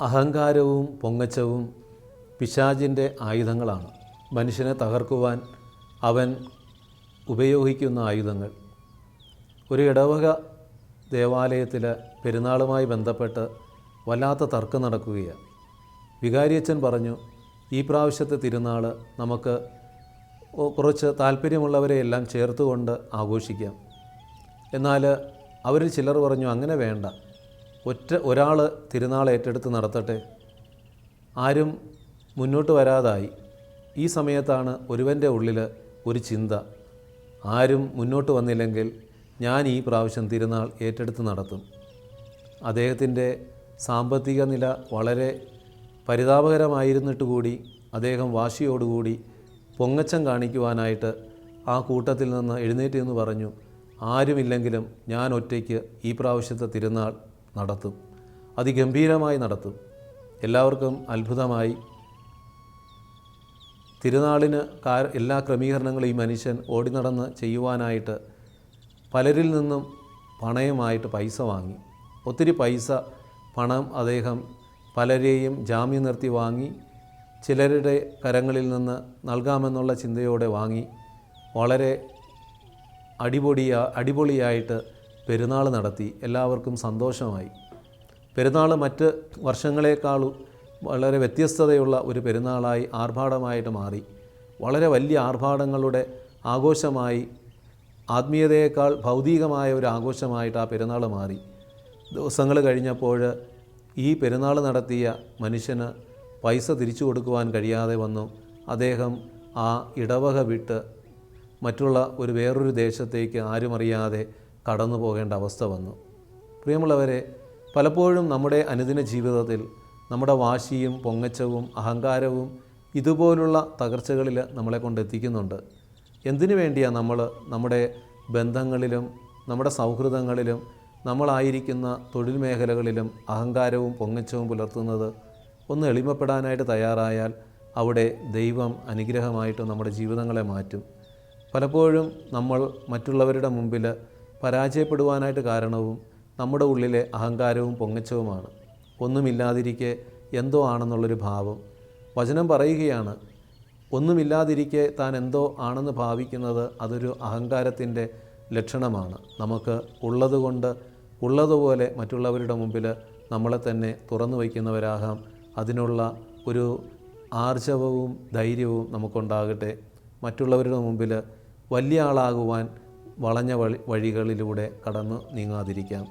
അഹങ്കാരവും പൊങ്ങച്ചവും പിശാചിന്റെ ആയുധങ്ങളാണ്. മനുഷ്യനെ തകർക്കുവാൻ അവൻ ഉപയോഗിക്കുന്ന ആയുധങ്ങൾ. ഒരു ഇടവക ദേവാലയത്തിൽ പെരുന്നാളുമായി ബന്ധപ്പെട്ട് വല്ലാത്ത തർക്കം നടക്കുകയാണ്. വികാരിയച്ഛൻ പറഞ്ഞു ഈ പ്രാവശ്യത്തെ തിരുനാൾ നമുക്ക് കുറച്ച് താല്പര്യമുള്ളവരെ എല്ലാം ചേർത്തുകൊണ്ട് ആഘോഷിക്കാം. എന്നാൽ അവരിൽ ചിലർ പറഞ്ഞു അങ്ങനെ വേണ്ട. ഒറ്റ ഒരാൾ തിരുനാൾ ഏറ്റെടുത്ത് നടത്തട്ടെ? ആരും മുന്നോട്ട് വരാതായി. ഈ സമയത്താണ് ഒരുവന്റെ ഉള്ളിൽ ഒരു ചിന്ത. ആരും മുന്നോട്ട് വന്നില്ലെങ്കിൽ ഞാൻ ഈ പ്രാവശ്യം തിരുനാൾ ഏറ്റെടുത്ത് നടത്തും. അദ്ദേഹത്തിന്റെ സാമ്പത്തിക നില വളരെ പരിതാപകരമായിരുന്നിട്ട് കൂടി അദ്ദേഹം വാശിയോടുകൂടി പൊങ്ങച്ചം കാണിക്കുവാനായിട്ട് ആ കൂട്ടത്തിൽ നിന്ന് എഴുന്നേറ്റ് എന്ന് പറഞ്ഞു ആരുമില്ലെങ്കിലും ഞാൻ ഒറ്റയ്ക്ക് ഈ പ്രാവശ്യത്തെ തിരുനാൾ നടത്തും. അതിഗംഭീരമായി നടത്തും. എല്ലാവർക്കും അത്ഭുതമായി. തിരുനാളിന് എല്ലാ ക്രമീകരണങ്ങളും ഈ മനുഷ്യൻ ഓടി നടന്ന് ചെയ്യുവാനായിട്ട് പലരിൽ നിന്നും പണയമായിട്ട് പൈസ വാങ്ങി. ഒത്തിരി പൈസ പണം അദ്ദേഹം പലരെയും ജാമ്യം നിർത്തി വാങ്ങി. ചിലരുടെ കരങ്ങളിൽ നിന്ന് നൽകാമെന്നുള്ള ചിന്തയോടെ വാങ്ങി. വളരെ അടിപൊളിയ അടിപൊളിയായിട്ട് പെരുന്നാൾ നടത്തി എല്ലാവർക്കും സന്തോഷമായി. പെരുന്നാൾ മറ്റ് വർഷങ്ങളെക്കാളും വളരെ വ്യത്യസ്തതയുള്ള ഒരു പെരുന്നാളായി ആർഭാടമായിട്ട് മാറി. വളരെ വലിയ ആർഭാടങ്ങളുടെ ആഘോഷമായി ആത്മീയതയേക്കാൾ ഭൗതികമായ ഒരു ആഘോഷമായിട്ട് ആ പെരുന്നാൾ മാറി. ദിവസങ്ങൾ കഴിഞ്ഞപ്പോൾ ഈ പെരുന്നാൾ നടത്തിയ മനുഷ്യന് പൈസ തിരിച്ചു കൊടുക്കുവാൻ കഴിയാതെ വന്നു. അദ്ദേഹം ആ ഇടവക വിട്ട് മറ്റുള്ള ഒരു വേറൊരു ദേശത്തേക്ക് ആരും അറിയാതെ കടന്നു പോകേണ്ട അവസ്ഥ വന്നു. പ്രിയമുള്ളവരെ പലപ്പോഴും നമ്മുടെ അനുദിന ജീവിതത്തിൽ നമ്മുടെ വാശിയും പൊങ്ങച്ചവും അഹങ്കാരവും ഇതുപോലുള്ള തകർച്ചകളിൽ നമ്മളെ കൊണ്ടെത്തിക്കുന്നുണ്ട്. എന്തിനു വേണ്ടിയാണ് നമ്മൾ നമ്മുടെ ബന്ധങ്ങളിലും നമ്മുടെ സൗഹൃദങ്ങളിലും നമ്മളായിരിക്കുന്ന തൊഴിൽ മേഖലകളിലും അഹങ്കാരവും പൊങ്ങച്ചവും പുലർത്തുന്നത്? ഒന്ന് എളിമപ്പെടാനായിട്ട് തയ്യാറായാൽ അവിടെ ദൈവം അനുഗ്രഹമായിട്ട് നമ്മുടെ ജീവിതങ്ങളെ മാറ്റും. പലപ്പോഴും നമ്മൾ മറ്റുള്ളവരുടെ മുമ്പിൽ പരാജയപ്പെടുവാനായിട്ട് കാരണവും നമ്മുടെ ഉള്ളിലെ അഹങ്കാരവും പൊങ്ങച്ചവുമാണ്. ഒന്നുമില്ലാതിരിക്കെ എന്തോ ആണെന്നുള്ളൊരു ഭാവം. വചനം പറയുകയാണ് ഒന്നുമില്ലാതിരിക്കെ താൻ എന്തോ ആണെന്ന് ഭാവിക്കുന്നത് അതൊരു അഹങ്കാരത്തിന്റെ ലക്ഷണമാണ്. നമുക്ക് ഉള്ളതുകൊണ്ട് ഉള്ളതുപോലെ മറ്റുള്ളവരുടെ മുമ്പിൽ നമ്മളെ തന്നെ തുറന്നു വയ്ക്കുന്നവരാകാം. അതിനുള്ള ഒരു ആർജവവും ധൈര്യവും നമുക്കുണ്ടാകട്ടെ. മറ്റുള്ളവരുടെ മുമ്പിൽ വലിയ ആളാകുവാൻ വളഞ്ഞ വഴി വഴികളിലൂടെ കടന്നു നീങ്ങാതിരിക്കാം.